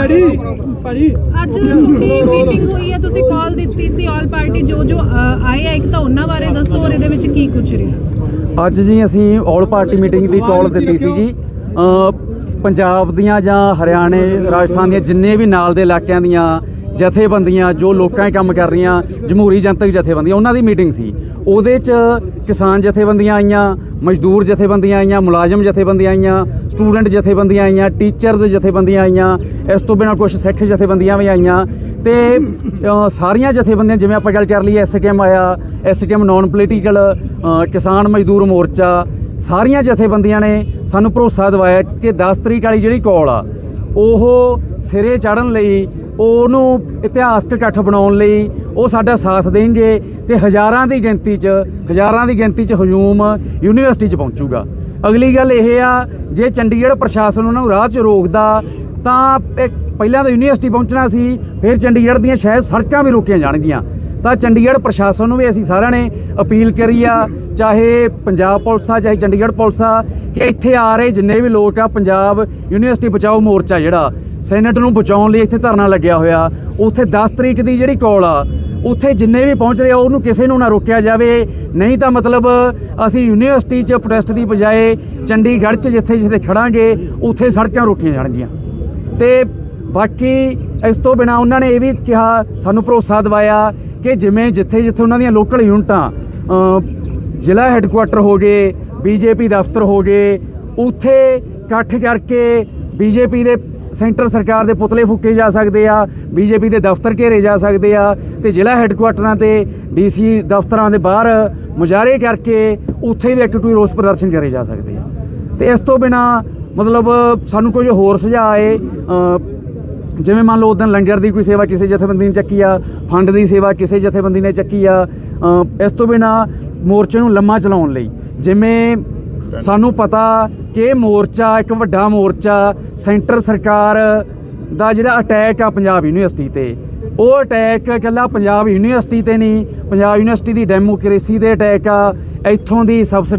Daddy. ਭਾਜੀ। ਅੱਜ ਤੁਹਾਡੀ ਮੀਟਿੰਗ ਹੋਈ ਹੈ ਤੁਸੀਂ ਕਾਲ ਦਿੱਤੀ ਸੀ ਆਲ ਪਾਰਟੀ ਜੋ ਜੋ ਅ, ਆਏ ਆ ਇੱਕ ਤਾਂ ਉਹਨਾਂ ਬਾਰੇ ਦੱਸੋ ਔਰ ਇਹਦੇ ਵਿੱਚ ਕੀ ਕੁਝ ਰਿਹਾ? ਅੱਜ ਜੀ ਅਸੀਂ ਆਲ ਪਾਰਟੀ ਮੀਟਿੰਗ ਦੀ ਕਾਲ ਦਿੱਤੀ ਸੀਗੀ। ਅ, ਪੰਜਾਬ ਦੀਆਂ ਜਾਂ ਹਰਿਆਣੇ, ਰਾਜਸਥਾਨ ਦੀਆਂ ਜਿੰਨੇ ਵੀ ਨਾਲ ਦੇ ਇਲਾਕਿਆਂ ਦੀਆਂ ਜਥੇਬੰਦੀਆਂ, ਜੋ ਲੋਕਾਂ 'ਚ ਕੰਮ ਕਰ ਰਹੀਆਂ, ਜਮਹੂਰੀ ਜਨਤਕ ਜਥੇਬੰਦੀਆਂ, ਉਹਨਾਂ ਦੀ ਮੀਟਿੰਗ ਸੀ। ਉਹਦੇ 'ਚ ਕਿਸਾਨ ਜਥੇਬੰਦੀਆਂ ਆਈਆਂ, ਮਜ਼ਦੂਰ ਜਥੇਬੰਦੀਆਂ ਆਈਆਂ, ਮੁਲਾਜ਼ਮ ਜਥੇਬੰਦੀਆਂ ਆਈਆਂ, ਸਟੂਡੈਂਟ ਜਥੇਬੰਦੀਆਂ ਆਈਆਂ, ਟੀਚਰਸ ਜਥੇਬੰਦੀਆਂ ਆਈਆਂ, ਇਸ ਤੋਂ ਬਿਨਾਂ ਕੁਝ ਸਿੱਖ ਜਥੇਬੰਦੀਆਂ ਵੀ ਆਈਆਂ। ਤੇ ਸਾਰੀਆਂ ਜਥੇਬੰਦੀਆਂ, ਜਿਵੇਂ ਆਪਾਂ ਗੱਲ ਕਰ ਲਈਏ ਐਸਕੇਐਮ ਆਇਆ ਐਸਕੇਐਮ ਨਾਨ ਪੋਲੀਟੀਕਲ ਕਿਸਾਨ ਮਜ਼ਦੂਰ ਮੋਰਚਾ ਸਾਰੀਆਂ ਜਥੇਬੰਦੀਆਂ ਨੇ ਸਾਨੂੰ ਭਰੋਸਾ ਦਿਵਾਇਆ ਕਿ 10 ਤਰੀਕ ਵਾਲੀ ਜਿਹੜੀ ਕਾਲ ਆ, ਉਹ ਸਿਰੇ ਚੜਨ ਲਈ, ਉਹਨੂੰ ਇਤਿਹਾਸਕ ਇਕੱਠ ਬਣਾਉਣ ਲਈ ਉਹ ਸਾਡਾ ਸਾਥ ਦੇਣਗੇ ਤੇ ਹਜ਼ਾਰਾਂ ਦੀ ਗਿਣਤੀ 'ਚ, ਹਜ਼ਾਰਾਂ ਦੀ ਗਿਣਤੀ 'ਚ ਹਜੂਮ ਯੂਨੀਵਰਸਿਟੀ 'ਚ ਪਹੁੰਚੂਗਾ। ਅਗਲੀ ਗੱਲ ਇਹ ਆ, ਜੇ ਚੰਡੀਗੜ੍ਹ ਪ੍ਰਸ਼ਾਸਨ ਉਹਨਾਂ ਨੂੰ ਰਾਹ 'ਚ ਰੋਕਦਾ, ਤਾਂ ਇੱਕ ਪਹਿਲਾਂ ਤਾਂ ਯੂਨੀਵਰਸਿਟੀ ਪਹੁੰਚਣਾ ਸੀ, ਫਿਰ ਚੰਡੀਗੜ੍ਹ ਦੀਆਂ ਸ਼ਾਇਦ ਸੜਕਾਂ ਵੀ ਰੋਕੀਆਂ ਜਾਣਗੀਆਂ। ਤਾਂ ਚੰਡੀਗੜ੍ਹ ਪ੍ਰਸ਼ਾਸਨ ਨੂੰ ਵੀ ਅਸੀਂ ਸਾਰਿਆਂ ਨੇ ਅਪੀਲ ਕਰੀ ਆ ਚਾਹੇ ਪੰਜਾਬ ਪੁਲਿਸ ਆ, ਚਾਹੇ ਚੰਡੀਗੜ੍ਹ ਪੁਲਿਸ ਆ, ਕਿ ਇੱਥੇ ਆ ਰਹੇ ਜਿੰਨੇ ਵੀ ਲੋਕ ਆ, ਪੰਜਾਬ ਯੂਨੀਵਰਸਿਟੀ ਬਚਾਓ ਮੋਰਚਾ ਜਿਹੜਾ, ਸੈਨੇਟ ਨੂੰ ਬਚਾਉਣ ਲਈ ਇੱਥੇ ਧਰਨਾ ਲੱਗਿਆ ਹੋਇਆ। ਉੱਥੇ 10 ਤਰੀਕ ਦੀ ਜਿਹੜੀ ਕਾਲ ਆ, ਉੱਥੇ ਜਿੰਨੇ ਵੀ ਪਹੁੰਚ ਰਹੇ ਆ, ਉਹਨੂੰ ਕਿਸੇ ਨੂੰ ਨਾ ਰੋਕਿਆ ਜਾਵੇ। ਨਹੀਂ ਤਾਂ ਮਤਲਬ ਅਸੀਂ ਯੂਨੀਵਰਸਿਟੀ 'ਚ ਪ੍ਰੋਟੈਸਟ ਦੀ ਬਜਾਏ ਚੰਡੀਗੜ੍ਹ 'ਚ ਜਿੱਥੇ ਜਿੱਥੇ ਖੜਾਂਗੇ, ਉੱਥੇ ਸੜਕਾਂ ਰੋਕੀਆਂ ਜਾਣਗੀਆਂ। ਤੇ ਬਾਕੀ ਇਸ ਤੋਂ ਬਿਨਾ ਉਹਨਾਂ ਨੇ ਇਹ ਵੀ ਕਿਹਾ, ਸਾਨੂੰ ਭਰੋਸਾ ਦਿਵਾਇਆ ਕਿ ਜਿਵੇਂ ਜਿੱਥੇ ਜਿੱਥੇ ਉਹਨਾਂ ਦੀਆਂ ਲੋਕਲ ਯੂਨਿਟਾਂ ਜ਼ਿਲ੍ਹਾ ਹੈੱਡਕੁਆਟਰ ਹੋ ਗਏ ਬੀਜੇਪੀ ਦਫ਼ਤਰ ਹੋ ਗਏ, ਉੱਥੇ ਇਕੱਠ ਕਰਕੇ ਬੀਜੇਪੀ ਦੇ ਸੈਂਟਰ ਸਰਕਾਰ ਦੇ ਪੁਤਲੇ ਫੂਕੇ ਜਾ ਸਕਦੇ ਆ ਬੀਜੇਪੀ ਦੇ ਦਫ਼ਤਰ ਘੇਰੇ ਜਾ ਸਕਦੇ ਆ ਤੇ ਜ਼ਿਲ੍ਹਾ ਹੈੱਡਕੁਆਟਰਾਂ ਤੇ ਡੀਸੀ ਦਫ਼ਤਰਾਂ ਦੇ ਬਾਹਰ ਮੁਜ਼ਾਹਰੇ ਕਰਕੇ ਉੱਥੇ ਵੀ ਐਕਟਿਵ ਰੋਸ ਪ੍ਰਦਰਸ਼ਨ ਕਰੇ ਜਾ ਸਕਦੇ ਆ। ਤੇ ਇਸ ਤੋਂ ਬਿਨਾ ਮਤਲਬ ਸਾਨੂੰ ਕੁਝ ਹੋਰ ਸੁਝਾਅ ਆਏ ਜਿਵੇਂ ਮੰਨ ਲਓ ਉਦੋਂ ਲੰਗਰ ਦੀ ਕੋਈ ਸੇਵਾ ਕਿਸੇ ਜਥੇਬੰਦੀ ਨੇ ਚੱਕੀ ਆ, ਫੰਡ ਦੀ ਸੇਵਾ ਕਿਸੇ ਜਥੇਬੰਦੀ ਨੇ ਚੱਕੀ ਆ ਇਸ ਤੋਂ ਬਿਨਾ ਮੋਰਚੇ ਨੂੰ ਲੰਮਾ ਚਲਾਉਣ ਲਈ। ਜਿਵੇਂ ਸਾਨੂੰ ਪਤਾ ਕਿ ਇਹ ਮੋਰਚਾ ਇੱਕ ਵੱਡਾ ਮੋਰਚਾ, ਸੈਂਟਰ ਸਰਕਾਰ ਦਾ ਜਿਹੜਾ ਅਟੈਕ ਆ ਪੰਜਾਬ ਯੂਨੀਵਰਸਿਟੀ ਤੇ। ਉਹ ਅਟੈਕ ਇਕੱਲਾ ਪੰਜਾਬ ਯੂਨੀਵਰਸਿਟੀ ਤੇ ਨਹੀਂ, ਪੰਜਾਬ ਯੂਨੀਵਰਸਿਟੀ ਦੀ ਡੈਮੋਕ੍ਰੇਸੀ ਦੇ ਅਟੈਕ ਆ, ਇੱਥੋਂ ਦੀ ਸਬਸਿਡੀ